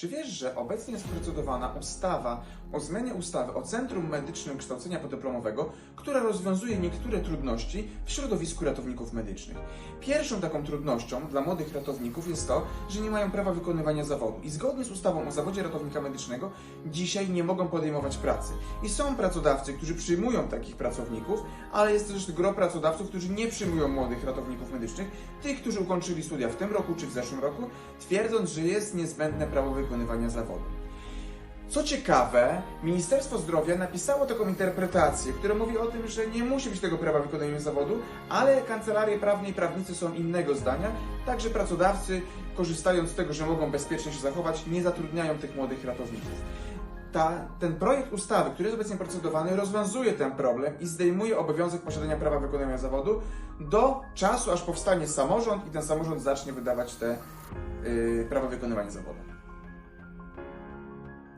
Czy wiesz, że obecnie jest procedowana ustawa o zmianie ustawy o Centrum Medycznym Kształcenia Podyplomowego, która rozwiązuje niektóre trudności w środowisku ratowników medycznych? Pierwszą taką trudnością dla młodych ratowników jest to, że nie mają prawa wykonywania zawodu i zgodnie z ustawą o zawodzie ratownika medycznego dzisiaj nie mogą podejmować pracy. I są pracodawcy, którzy przyjmują takich pracowników, ale jest też gro pracodawców, którzy nie przyjmują młodych ratowników medycznych, tych, którzy ukończyli studia w tym roku czy w zeszłym roku, twierdząc, że jest niezbędne prawo wykonywania zawodu. Co ciekawe, Ministerstwo Zdrowia napisało taką interpretację, która mówi o tym, że nie musi być tego prawa wykonywania zawodu, ale kancelarie prawne i prawnicy są innego zdania, także pracodawcy, korzystając z tego, że mogą bezpiecznie się zachować, nie zatrudniają tych młodych ratowników. Ta, ten projekt ustawy, który jest obecnie procedowany, rozwiązuje ten problem i zdejmuje obowiązek posiadania prawa wykonywania zawodu do czasu, aż powstanie samorząd i ten samorząd zacznie wydawać te yy, prawa wykonywania zawodu.